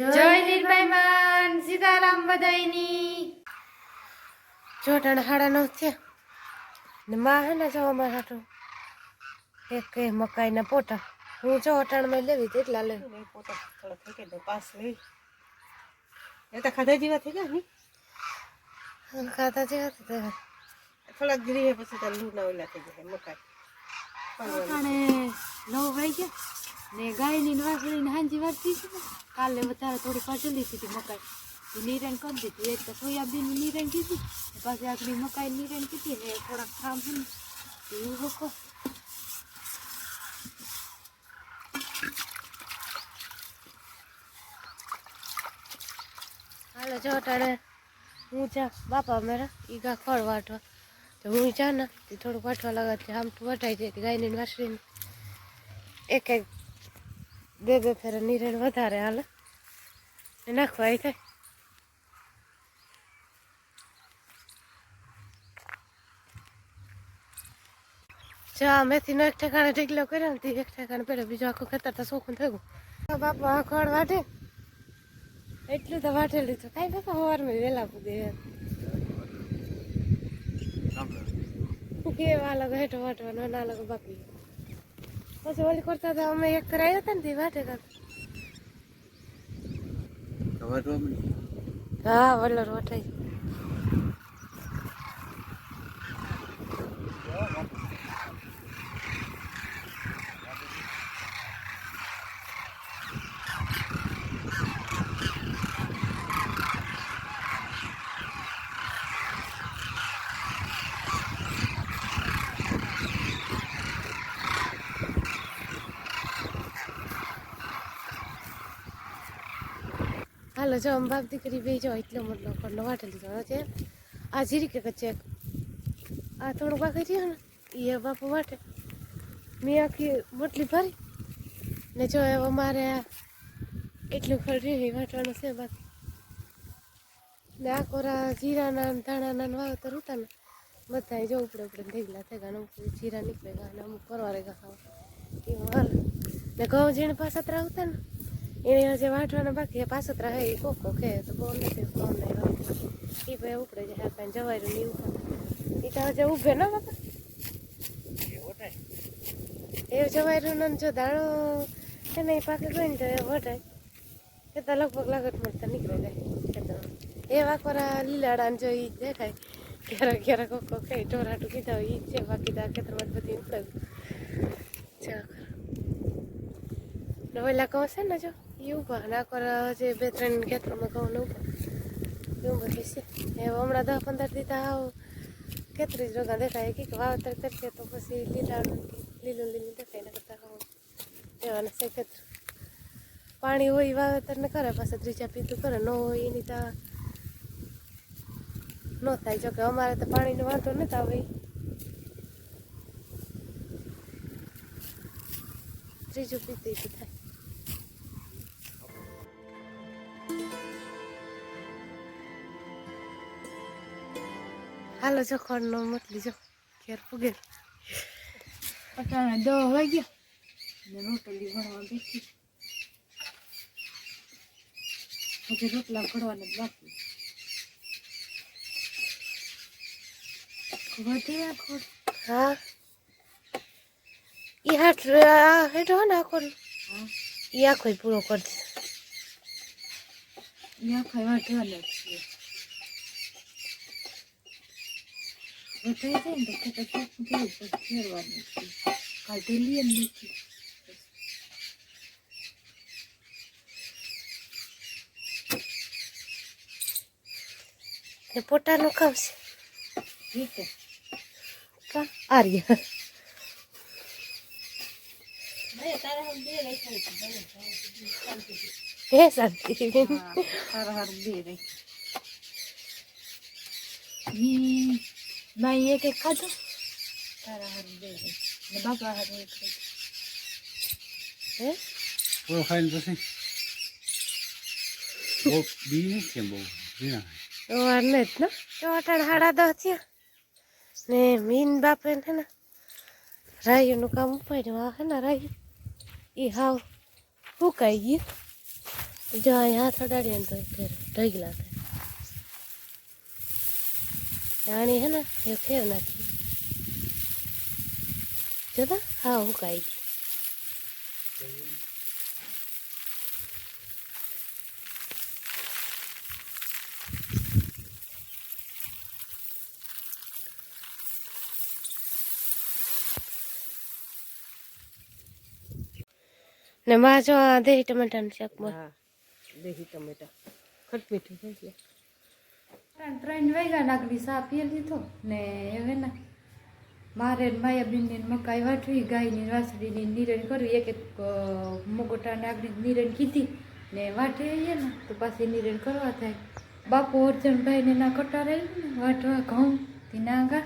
જય લીલભાઈ માન સીતારામ બધાયની. ચોટાણ હાડા નો થયા ને માં હે ને જો અમારે હાટું. એક કે મકાઈના પોટા. હું જો અટાણમાં લેવી તેટલા લે પોતા થોડો થઈ ગયા તો પાસ લઈ એ તો ખાધા જેવા થઈ ગયા ને? ખાધા ખાતા જેવા તો તે થોડાક ગીરી પછી તો લૂ ના ઓલા થઈ જાય મકાઈ. પણ નવ વાઈ ગયા ને ગાયની ને વાસળીને હાંજી વાગતી છે ને. કાલે વધારે થોડી પાછળની હતી મકાઈ. નિરણ કરી દીધી. એક તો સોયાબીન નિરણ કીધી, પાછી આગળ મકાઈ નિરણ કીધી ને થોડાક ખામ છે ને એવું રોકો હાલો, જો તારે હું જા. બાપા મેરા ઈ ગા ખડ વાટવા. તો હું જા ને તે થોડુંક વાટવા લાગા આમ તો વટાઈ જાય ગાયની વાસળીને એક એક, બે બે ફેરા નિરણ વધારે હાલે. નાખવા એ થાય. ચા મેથીનો એક ઠેકાણે ઢીકલો કર્યો ને એક ઠેકાણે પેલો બીજો આખું ખેતર તો સોખું થઈ ગયું. બાપા, આ ખડ વાટે એટલું તો વાટેલું તો કાંઈ બાપા સવારમાં વહેલા પૂગે કે આ લોકો હેઠો વાટવાનો ના લોકો બાપી. પછી ઓલી કરતા હતા અમે એક આવ્યા હતા ને તે વાટે કરતા હા વલ્લર વટાઈ હાલો જો બાપ દીકરી બે જો એટલો મોટલો કરનો વાટે લીધો છે આ જીરી કે કચેક આ થોડું બાકી રહ્યો ને એ બાપુ વાટે. મેં આખી મોટલી ભરી. ને જો હવે અમારે એટલું ખરી એ વાટવાનું છે બાકી. ને આ કોરા જીરાના ધાણાના વાવતર હતા ને બધા જો ઉપડે ઉપડે ઢેગલા થઈ ગયા અમુક જીરા નીકળે ગયા ને અમુક પરવારે ગયા એવું હાલ. ને ઘઉં જીણ પાછા ત્રાવતા ને એને જે વાટવાના બાકી પાસતરા હે કોકો ખે તો બહુ નથી કોણ નહીં એ ભાઈ ઉપડે છે, હા, કાંઈ જવાયું નહીં ઉપર એ તો હજે ઊભે ન બાપા. એ જવાયું ને જો દાણો છે ને એ પાકે ગયો ને તો એ વટાય એ તો લગભગ લાગત મળતા નીકળી જાય. એ વાકોરા લીલાડાને જો એ દેખાય. ક્યારેક ક્યારેક કોકો ખાઈ ઢોરાટું કીધા હોય એ છે, બાકી તો આ ખેતરમાં બધી ઉપડે. ચા ને ઓલા કહું છે ને જો. એ ભાના કરે છે બે ત્રણ ખેતરમાં કહું ને એવું બધું છે. એ હમણાં દસ પંદર દીધા આવ કેતરી જ રોગા દેખાય. કે વાવતર કરશે તો પછી લીલા લીલું લીલું દેખાય ને કરતા ખાવું એવાના છે ખેતર. પાણી હોય વાવેતર ને કરે, પાછા ત્રીજા પીતું કરે, ન હોય એની તો ન થાય. જોકે અમારે તો પાણીનો વાંધો નથી આવે. ત્રીજું પીતું થાય. હાલો જો ખોડનો મતલી જો ઘેર પૂગે. અટાણે દો વાઈ ગયા ને રોટલી ભણવા બેઠી હજી રોટલા ભરવાના જ બાકી. વધી આ ખોટ. હા. ઈ આ હેઠો ના આખો હા. ઈ આખો પૂરો કરી દીધો ત્યાં વાંધો વાટવાના વધાઈ જાય ને તો ચોખ્ખું થયું પછી ફેરવાનું છે કાઢેલી નથી ને પોતાનું કામ છે ઠીક છે કા આર્ય હે શાંતિ હારા હારું બે રહી માઈ એક એક ખાધું તારા હારું બે રહી ને બાપા હારું એક ખાધું હે પૂરો ખાઈને પછી બહુ બી કેમ બહુ ઝીણા વાર ને જ ને તો અટાણ હાડા દસ થયા ને મીન બાપે ને ને રાયુનું કામ ઉપાડ્યું આ હે ને રાયુ એ હાવ ફૂકાઈ ગયું જો અહીં હાથ અડાડીએ ને તો ફેર ઢગલા થાય રાણી હે ને, એ ફેર નાખી. જતા હા હુકાઈ ગઈ. ને માં જો દેહી ટમેટાનું શાકમાં. હા, દેહી ટમેટા. ખટ મીઠું થઈ ગયા. ત્રણ ત્રણ વાગ્યા નાગલી સા પી લીધો ને હવે ને મારે માયાબીનને મકાઈ વાટવી ગાયની વાસળીની નિરણ કરવી એક એક મોગોટાને નાગરી નિરણ કીધી ને વાટે ને તો પાછી નિરણ કરવા થાય બાપુ અર્જનભાઈને ના કટારે વાટવા ઘઉં થી નાગા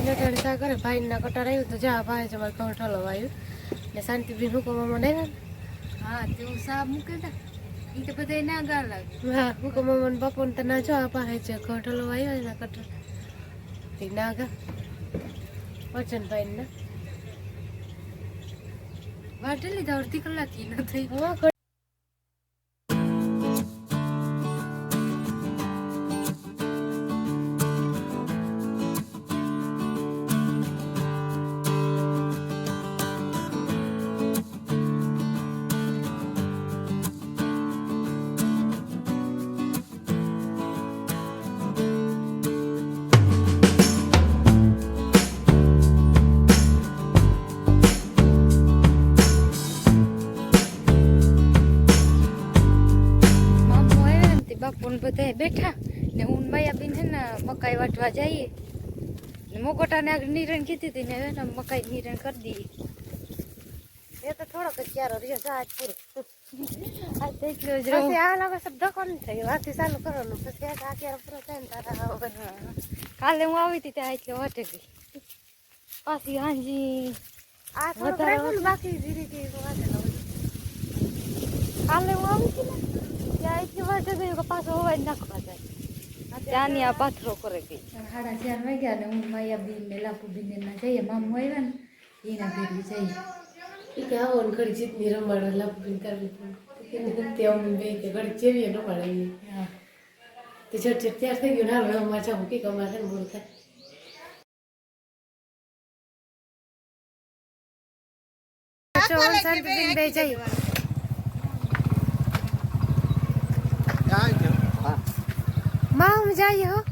બિલાટાને શા કરે ભાઈના કટાર આવ્યું તો જા ભાઈ છે મારે ઘઉં ઠલો આવ્યું. ને શાંતિબેન હુકમમાં આવ્યા ને હા તેવું સા મૂકે તા. એ તો બધા ના ગાર લાગે. હા હુકમમાં બાપુને તો ના જો આ પાસે છે ઘઉં ઠલો આવ્યો એના કટર. તે ના ગા. અર્જનભાઈ ને. વાટે લીધા અડધી કલાક ન થઈ. ને બધા બેઠા ને હું માયા માયાબીન છે ને મકાઈ વાટવા જઈએ. ને મોગોટાને આગળ નિરણ કીધી હતી ને એને મકાઈ નિરણ કરી દઈએ. એ તો થોડોક જ ક્યારો રહ્યો જા આજ પૂરો. આ તો એટલો જ રહું. આ લાગે શબ્દ કોણ થઈ ચાલુ કરવાનું પછી આ આ પૂરો થાય ને તારા વગર કાલે હું આવી હતી ત્યાં એટલે વાટે ગઈ. પાછી હાંજી આ વધારે બાકી ધીરે ધીરે કાલે હું આવી હતી ને ત્યાં એટલી કે પાછો અવાજ નાખવા જાય ત્યાંની આ પાથરો કરે ગઈ સાડા ચાર વાગ્યા ને હું ને લાપુબીન ને જઈએ મામું આવ્યા ને એના ભેગી જઈએ ઈ કે આવો ને ઘડી જીતની રમાડવા લાભ કરવી પણ તે અમને બે કે ઘડી ચેવીએ રમાડાવીએ હા તે છટ છટ ત્યાર થઈ ગયું ના હાલો અમારે જાવું કે અમારે છે ને મોડું થાય ચોવન શાંતિબેન બે જઈએ માં અમે જઈએ હો એ હા